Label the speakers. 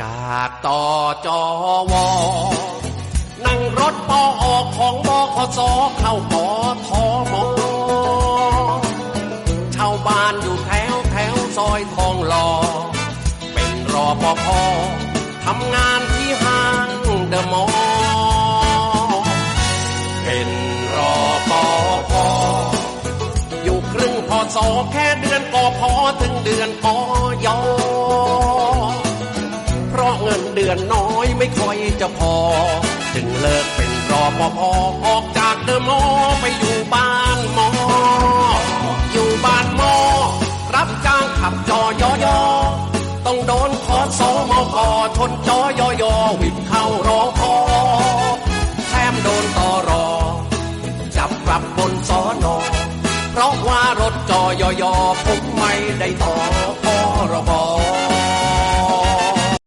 Speaker 1: จากต่อจอวอนั่งรถปอออกของบขสเข้าปอทอมอชาวบ้านอยู่แถวแถวซอยทองหล่อเป็นรอปภทำงานที่ห้างเดอะมอลล์เป็นรอปภอยู่ครึ่งพอสอแค่เดือนก็พอถึง อนน้อยไม่ค่อยจะพอ จึงเลิกเป็นรอปภออกจากเดอะมอไปอยู่บ้านหมอ อยู่บ้านหมอ รับจ้างขับจอยอยอต้องโดนขอสอมอกอทนจอยอยอวิบเข้ารอพอแถมโดนต่อรอ จับปรับบนสอนอเพราะว่ารถจอยอยอผมไม่ได้ต่อ